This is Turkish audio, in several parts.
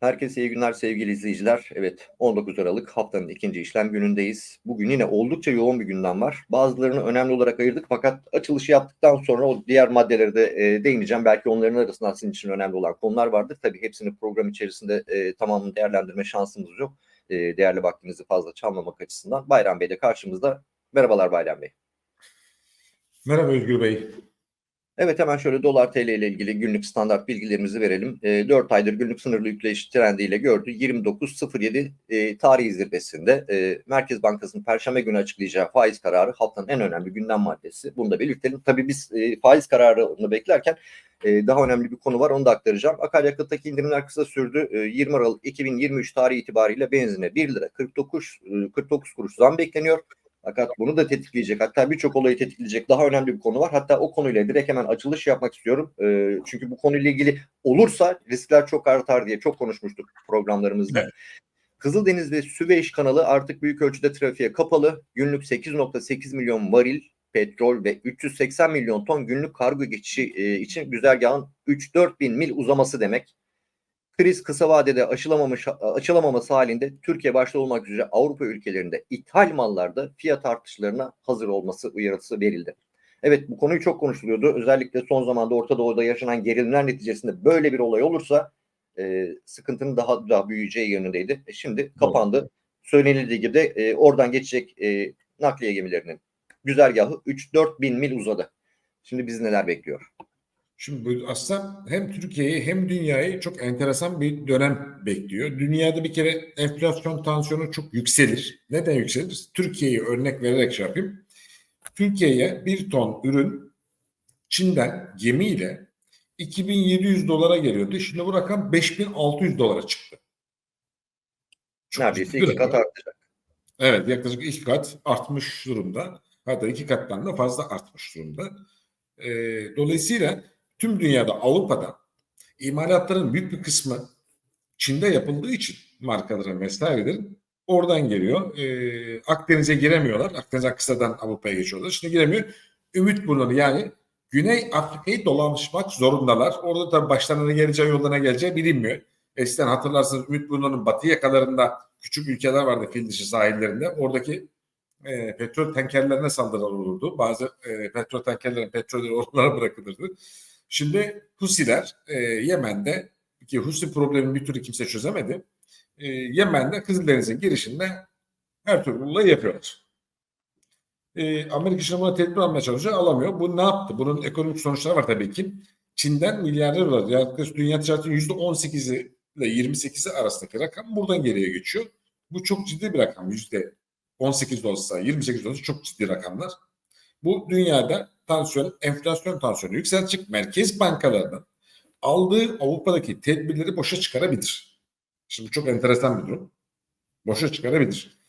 Herkese iyi günler sevgili izleyiciler. Evet 19 Aralık haftanın ikinci işlem günündeyiz. Bugün yine oldukça yoğun bir gündem var. Bazılarını önemli olarak ayırdık fakat açılışı yaptıktan sonra o diğer maddelere de e, değineceğim. Belki onların arasında sizin için önemli olan konular vardır. Tabii hepsini program içerisinde e, tamamını değerlendirme şansımız yok. E, değerli vaktinizi fazla çalmamak açısından. Bayram Bey de karşımızda. Merhabalar Bayram Bey. Merhaba Özgür Bey. Evet hemen şöyle dolar TL ile ilgili günlük standart bilgilerimizi verelim. E, 4 aydır günlük sınırlı yükleyiş trendiyle gördü. 29.07 e, tarihi zirvesinde e, Merkez Bankası'nın Perşembe günü açıklayacağı faiz kararı haftanın en önemli gündem maddesi. Bunu da belirtelim. Tabii biz e, faiz kararını beklerken e, daha önemli bir konu var onu da aktaracağım. Akaryakıttaki indirimler kısa sürdü. E, 20 Aralık 2023 tarihi itibariyle benzine 1 lira 49, e, 49 kuruş zam bekleniyor. Fakat bunu da tetikleyecek hatta birçok olayı tetikleyecek daha önemli bir konu var. Hatta o konuyla direkt hemen açılış yapmak istiyorum. E, çünkü bu konuyla ilgili olursa riskler çok artar diye çok konuşmuştuk programlarımızda. Evet. Kızıldeniz ve Süveyş kanalı artık büyük ölçüde trafiğe kapalı. Günlük 8.8 milyon varil petrol ve 380 milyon ton günlük kargo geçişi e, için güzergahın 3-4 bin mil uzaması demek. Kriz kısa vadede aşılamamış, açılamaması halinde Türkiye başta olmak üzere Avrupa ülkelerinde ithal mallarda fiyat artışlarına hazır olması uyarısı verildi. Evet bu konuyu çok konuşuluyordu. Özellikle son zamanda Orta Doğu'da yaşanan gerilimler neticesinde böyle bir olay olursa e, sıkıntının daha daha büyüyeceği yönündeydi. E, şimdi kapandı. Söylenildiği gibi de e, oradan geçecek e, nakliye gemilerinin güzergahı 3-4 bin mil uzadı. Şimdi bizi neler bekliyor? Şimdi bu aslında hem Türkiye'yi hem dünyayı çok enteresan bir dönem bekliyor. Dünyada bir kere enflasyon tansiyonu çok yükselir. Neden yükselir? Türkiye'yi örnek vererek şey yapayım. Türkiye'ye bir ton ürün Çin'den gemiyle 2700 dolara geliyordu. Şimdi bu rakam 5600 dolara çıktı. Çok Neredeyse iki kat artacak. Evet yaklaşık iki kat artmış durumda. Hatta iki kattan da fazla artmış durumda. Ee, dolayısıyla tüm dünyada Avrupa'da imalatların büyük bir kısmı Çin'de yapıldığı için markaların vesairelerin oradan geliyor. Ee, Akdeniz'e giremiyorlar. Akdeniz kısadan Avrupa'ya geçiyorlar. Şimdi giremiyor. Ümit bunları yani Güney Afrika'yı dolaşmak zorundalar. Orada tabii başlarına geleceği yollarına geleceği bilinmiyor. Eskiden hatırlarsınız Ümit Burnu'nun batı yakalarında küçük ülkeler vardı fil sahillerinde. Oradaki e, petrol tankerlerine saldırılar olurdu. Bazı e, petrol tankerlerin petrolleri oralara bırakılırdı. Şimdi Husiler e, Yemen'de ki Husi problemini bir türlü kimse çözemedi. E, Yemen'de Kızıldeniz'in girişinde her türlü olayı yapıyorlar. E, Amerika şimdi buna tedbir almaya çalışıyor, alamıyor. Bu ne yaptı? Bunun ekonomik sonuçları var tabii ki. Çin'den milyarder dolar, yaklaşık dünya ticaretinin %18'i ile 28'i arasındaki rakam buradan geriye geçiyor. Bu çok ciddi bir rakam. Yüzde 18 de olsa, 28 de olsa çok ciddi rakamlar. Bu dünyada tansiyon, enflasyon tansiyonu yükseltecek merkez bankalarının aldığı Avrupa'daki tedbirleri boşa çıkarabilir. Şimdi çok enteresan bir durum. Boşa çıkarabilir.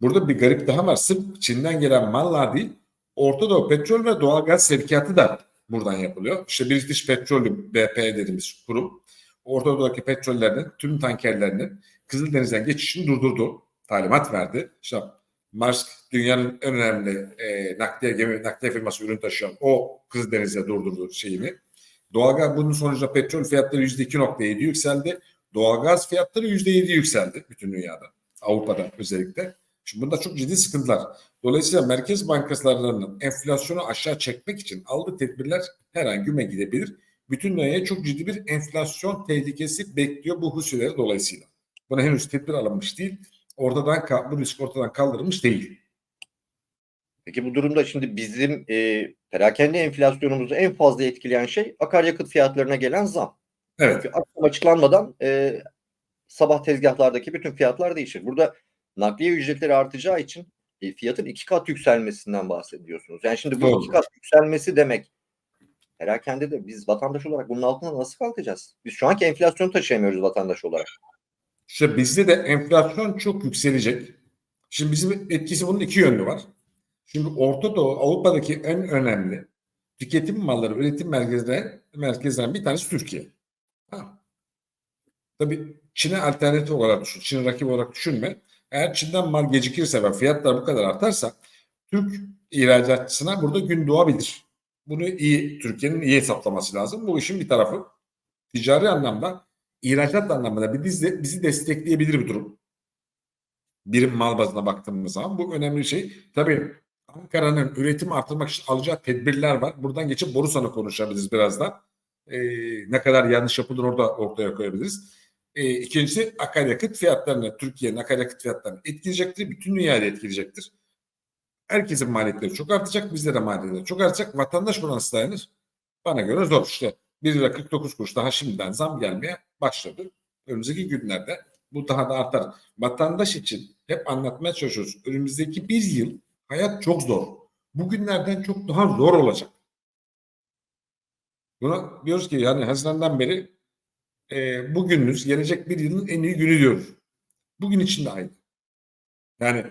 Burada bir garip daha var. Sırf Çin'den gelen mallar değil, Orta Doğu petrol ve doğalgaz sevkiyatı da buradan yapılıyor. İşte British Petroleum BP dediğimiz kurum Orta Doğu'daki petrollerinin tüm tankerlerinin Kızıldeniz'den geçişini durdurdu. Talimat verdi. İşte Maersk dünyanın en önemli e, nakliye gemi nakliye firması ürün taşıyan o Kızıldeniz'e durdurdu şeyini. Doğalgaz bunun sonucunda petrol fiyatları %2.7 yükseldi. Doğalgaz fiyatları %7 yükseldi bütün dünyada. Avrupa'da özellikle. Şimdi bunda çok ciddi sıkıntılar. Dolayısıyla merkez bankalarının enflasyonu aşağı çekmek için aldığı tedbirler her an güme gidebilir. Bütün dünyaya çok ciddi bir enflasyon tehlikesi bekliyor bu husuleri dolayısıyla. Buna henüz tedbir alınmış değil. Ortadan bu risk ortadan kaldırılmış değil. Peki bu durumda şimdi bizim e, perakende enflasyonumuzu en fazla etkileyen şey akaryakıt fiyatlarına gelen zam. Evet. Çünkü akşam açıklanmadan e, sabah tezgahlardaki bütün fiyatlar değişir. Burada nakliye ücretleri artacağı için e, fiyatın iki kat yükselmesinden bahsediyorsunuz. Yani şimdi bu Doğru. iki kat yükselmesi demek perakende de biz vatandaş olarak bunun altına nasıl kalkacağız? Biz şu anki enflasyonu taşıyamıyoruz vatandaş olarak. İşte bizde de enflasyon çok yükselecek. Şimdi bizim etkisi bunun iki yönlü var. Şimdi Orta Doğu Avrupa'daki en önemli tüketim malları üretim merkezleri merkezlerinden bir tanesi Türkiye. Ha. Tabii Çin'e alternatif olarak düşün. Çin rakip olarak düşünme. Eğer Çin'den mal gecikirse ve fiyatlar bu kadar artarsa Türk ihracatçısına burada gün doğabilir. Bunu iyi Türkiye'nin iyi hesaplaması lazım. Bu işin bir tarafı. Ticari anlamda ihracat anlamında bizi, bizi destekleyebilir bir durum. Birim mal bazına baktığımız zaman bu önemli şey. Tabii Ankara'nın üretim artırmak için alacağı tedbirler var. Buradan geçip Borusan'ı konuşabiliriz birazdan. Ee, ne kadar yanlış yapılır orada ortaya koyabiliriz. Ee, ikincisi akaryakıt fiyatlarını, Türkiye'nin akaryakıt fiyatlarını etkileyecektir. Bütün dünyayı etkileyecektir. Herkesin maliyetleri çok artacak. Bizde de maliyetleri çok artacak. Vatandaş buna nasıl dayanır? Bana göre zor işte. 1 lira 49 kuruş daha şimdiden zam gelmeye başladı. Önümüzdeki günlerde bu daha da artar. Vatandaş için hep anlatmaya çalışıyoruz. Önümüzdeki bir yıl hayat çok zor. Bugünlerden çok daha zor olacak. Buna diyoruz ki yani Haziran'dan beri e, bugününüz gelecek bir yılın en iyi günü diyoruz. Bugün için de aynı. Yani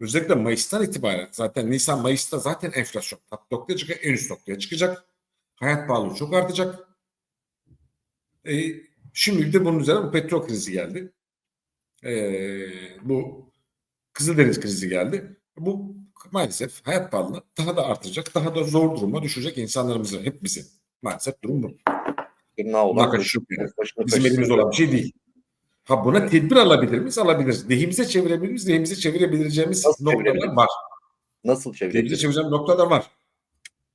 özellikle Mayıs'tan itibaren zaten Nisan Mayıs'ta zaten enflasyon tap noktaya çıkacak, en üst noktaya çıkacak. Hayat pahalılığı çok artacak. E, şimdi de bunun üzerine bu petrol krizi geldi. E, bu Kızıldeniz krizi geldi. Bu maalesef hayat pahalılığı daha da artacak, daha da zor duruma düşecek insanlarımızı, hepimizi. Maalesef durum bu. Yani. başını Bizim elimizde olan bir şey değil. Ha buna tedbir alabilir miyiz? Alabiliriz. Lehimize çevirebilir miyiz? Lehimize çevirebileceğimiz Nasıl noktalar var. Nasıl Lehimize çevirebiliriz? çevireceğimiz noktalar var.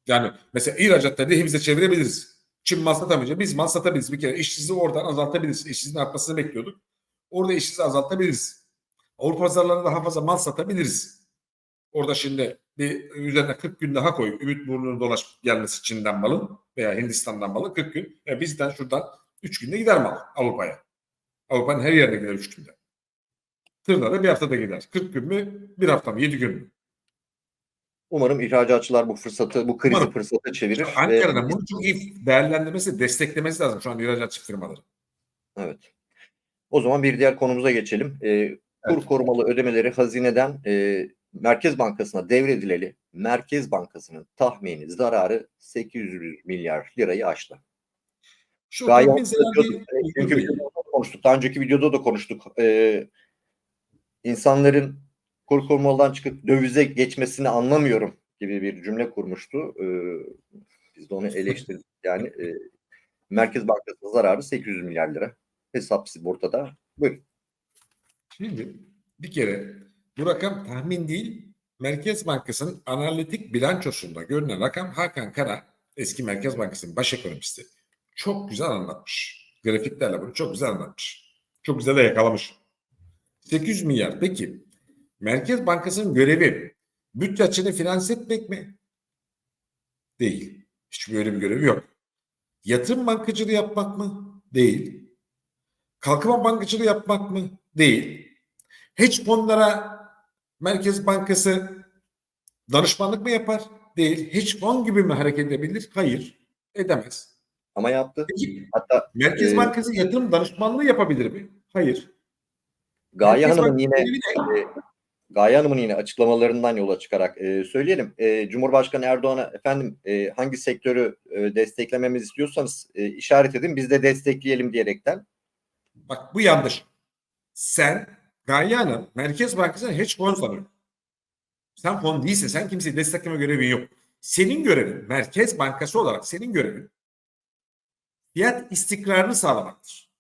Yani mesela ihracatta lehimize çevirebiliriz. Çin mal satamayınca biz mal satabiliriz. Bir kere işsizliği oradan azaltabiliriz. İşsizliğin artmasını bekliyorduk. Orada işsizliği azaltabiliriz. Avrupa pazarlarına daha fazla mal satabiliriz. Orada şimdi bir üzerine 40 gün daha koy. Ümit burnunu dolaş gelmesi Çin'den malın veya Hindistan'dan malın 40 gün. E bizden şuradan 3 günde gider mal Avrupa'ya. Avrupa'nın her yerine gider 3 günde. Tırla da bir haftada gider. 40 gün mü? Bir hafta mı? 7 gün mü? Umarım ihracatçılar bu fırsatı, bu krizi Umarım. fırsata çevirir. ve- Ankara'nın bunu çok iyi değerlendirmesi, desteklemesi lazım şu an ihracatçı firmaları. Evet. O zaman bir diğer konumuza geçelim. Ee, kur Evet. korumalı ödemeleri hazineden e, Merkez Bankası'na devredileli Merkez Bankası'nın tahmini zararı 800 milyar lirayı aştı. Şu değil, Çünkü videoda da konuştuk. Daha önceki videoda da konuştuk. Ee, insanların kur korumalıdan çıkıp dövize geçmesini anlamıyorum gibi bir cümle kurmuştu. Ee, biz de onu eleştirdik. Yani e, Merkez Bankası'nın zararı 800 milyar lira. Hesap ortada. Buyurun. Şimdi bir kere bu rakam tahmin değil, Merkez Bankası'nın analitik bilançosunda görünen rakam Hakan Kara, eski Merkez Bankası'nın baş ekonomisti. Çok güzel anlatmış. Grafiklerle bunu çok güzel anlatmış. Çok güzel de yakalamış. 800 milyar. Peki Merkez Bankası'nın görevi bütçe açığını finanse etmek mi? Değil. Hiçbir öyle bir görevi yok. Yatırım bankacılığı yapmak mı? Değil. Kalkınma bankacılığı yapmak mı? Değil. Hedge fonlara Merkez Bankası danışmanlık mı yapar? Değil. Hedge fon gibi mi hareket edebilir? Hayır. Edemez. Ama yaptı. Peki Hatta Merkez Ee, Bankası yatırım danışmanlığı yapabilir mi? Hayır. Gaye Merkez Hanım'ın yine e, Gaye Hanım'ın yine açıklamalarından yola çıkarak e, söyleyelim. E, Cumhurbaşkanı Erdoğan'a efendim e, hangi sektörü e, desteklememizi istiyorsanız e, işaret edin biz de destekleyelim diyerekten. Bak bu yanlış. Sen Gaye Merkez Bankası'na hedge fon sanıyor. Sen fon değilse sen kimseyi destekleme görevin yok. Senin görevin Merkez Bankası olarak senin görevin fiyat istikrarını sağlamaktır.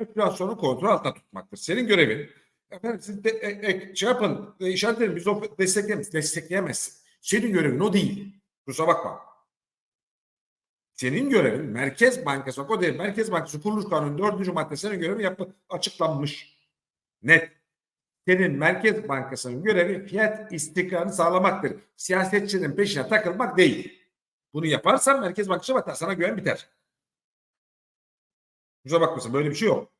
Enflasyonu kontrol altında tutmaktır. Senin görevin efendim siz de, e, e, şey yapın e, işaret edin biz o destekleyemeyiz. Destekleyemezsin. Senin görevin o değil. Kusura bakma. Senin görevin Merkez Bankası, o değil. Merkez Bankası Kuruluş Kanunu 4. maddesinin görevi yapı açıklanmış. Net. Senin Merkez Bankası'nın görevi fiyat istikrarını sağlamaktır. Siyasetçinin peşine takılmak değil. Bunu yaparsan Merkez Bankası batar. Sana güven biter. Kusura bakmasın böyle bir şey yok.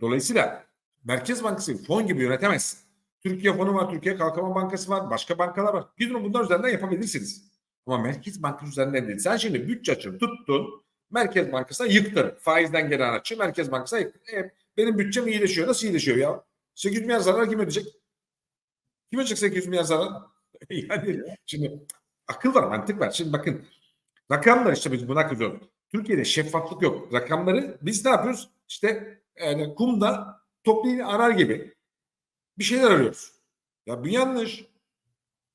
Dolayısıyla Merkez Bankası fon gibi yönetemezsin. Türkiye fonu var, Türkiye Kalkınma Bankası var, başka bankalar var. Bunu bunlar üzerinden yapabilirsiniz. Ama Merkez Bankası üzerinden değil. Sen şimdi bütçe açığını tuttun, Merkez Bankası'na yıktın. Faizden gelen açığı Merkez Bankası'na yıktın. E, benim bütçem iyileşiyor. Nasıl iyileşiyor ya? 800 milyar zarar kim ödeyecek? Kim ödeyecek 800 milyar zarar? yani şimdi akıl var, mantık var. Şimdi bakın rakamlar işte biz buna kızıyoruz. Türkiye'de şeffaflık yok. Rakamları biz ne yapıyoruz? İşte yani kumda topliğini arar gibi bir şeyler arıyoruz. Ya bu yanlış.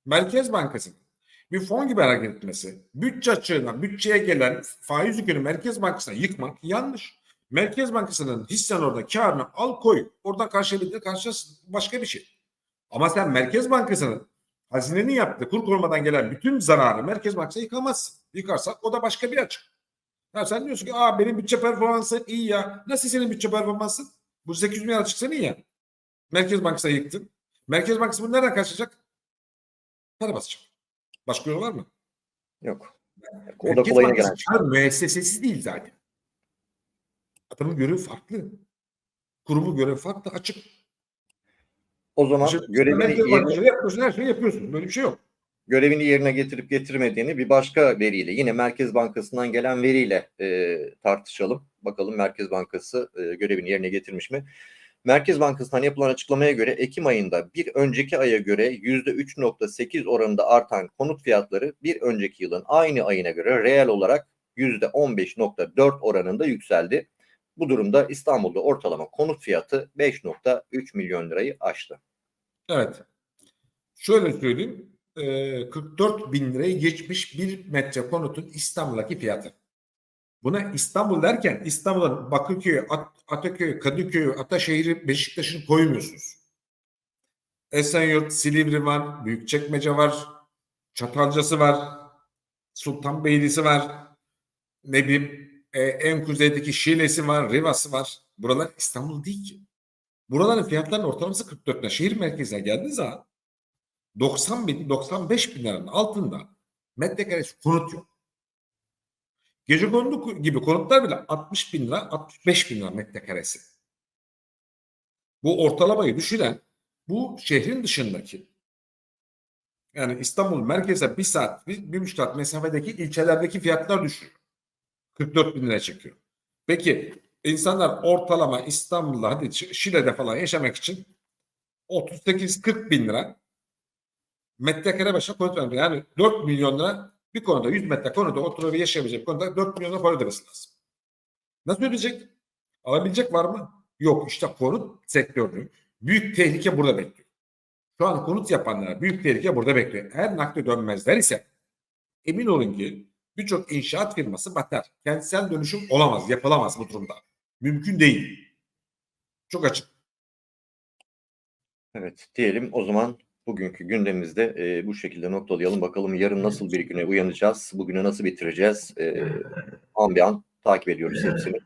Merkez Bankası'nın bir fon gibi hareket etmesi, bütçe açığından bütçeye gelen faiz yükünü Merkez Bankası'na yıkmak yanlış. Merkez Bankası'nın hissen orada karını al koy. Oradan karşılayabilir karşılasın. Başka bir şey. Ama sen Merkez Bankası'nın hazinenin yaptığı kur korumadan gelen bütün zararı Merkez Bankası'na yıkamazsın. Yıkarsak o da başka bir açık. Ya sen diyorsun ki Aa, benim bütçe performansı iyi ya. Nasıl senin bütçe performansın? Bu 800 milyar çıksa iyi ya. Merkez Bankası'na yıktın. Merkez Bankası bunu nereden karşılayacak? Para basacak. Başka yolu var mı? Yok. O da kolayına gelen. kar müessesesi değil zaten. Adamın görevi farklı. Kurumu görevi farklı açık. O zaman Şimdi görevini Merkez yerine, Bankası yapıyorsun her şeyi yapıyorsun. Böyle bir şey yok. görevini yerine getirip getirmediğini bir başka veriyle yine Merkez Bankası'ndan gelen veriyle e, tartışalım. Bakalım Merkez Bankası e, görevini yerine getirmiş mi? Merkez Bankası'ndan yapılan açıklamaya göre Ekim ayında bir önceki aya göre %3.8 oranında artan konut fiyatları bir önceki yılın aynı ayına göre reel olarak %15.4 oranında yükseldi. Bu durumda İstanbul'da ortalama konut fiyatı 5.3 milyon lirayı aştı. Evet. Şöyle söyleyeyim. e, 44 bin lirayı geçmiş bir metre konutun İstanbul'daki fiyatı. Buna İstanbul derken İstanbul'un Bakırköy, At- Ataköy, Kadıköy, Ataşehir'i, Beşiktaş'ını koymuyorsunuz. Esenyurt, Silivri var, Büyükçekmece var, Çatalcası var, Sultanbeyli'si var, ne bileyim e, en kuzeydeki Şile'si var, Rivas'ı var. Buralar İstanbul değil ki. Buraların fiyatlarının ortalaması 44 lira. Şehir merkezine geldiğiniz zaman 90 bin, 95 bin liranın altında metrekaresi konut yok. Gece kondu gibi konutlar bile 60 bin lira, 65 bin lira metrekaresi. Bu ortalamayı düşüren bu şehrin dışındaki yani İstanbul merkeze bir saat, bir, bir buçuk saat mesafedeki ilçelerdeki fiyatlar düşüyor. 44 bin lira çekiyor. Peki insanlar ortalama İstanbul'da hadi Şile'de falan yaşamak için 38-40 bin lira metrekare başına konut vermek. Yani 4 milyon lira bir konuda 100 metre konuda oturup yaşayabilecek konuda 4 milyon para ödemesi lazım. Nasıl ödeyecek? Alabilecek var mı? Yok. İşte konut sektörünün büyük tehlike burada bekliyor. Şu an konut yapanlar büyük tehlike burada bekliyor. Eğer nakde dönmezler ise emin olun ki birçok inşaat firması batar. Kentsel dönüşüm olamaz, yapılamaz bu durumda. Mümkün değil. Çok açık. Evet diyelim o zaman bugünkü gündemimizde e, bu şekilde noktalayalım. Bakalım yarın nasıl bir güne uyanacağız, bugünü nasıl bitireceğiz. E, an bir an takip ediyoruz hepsini.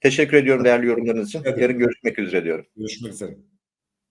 Teşekkür ediyorum değerli yorumlarınız için. Yarın görüşmek üzere diyorum. Görüşmek üzere.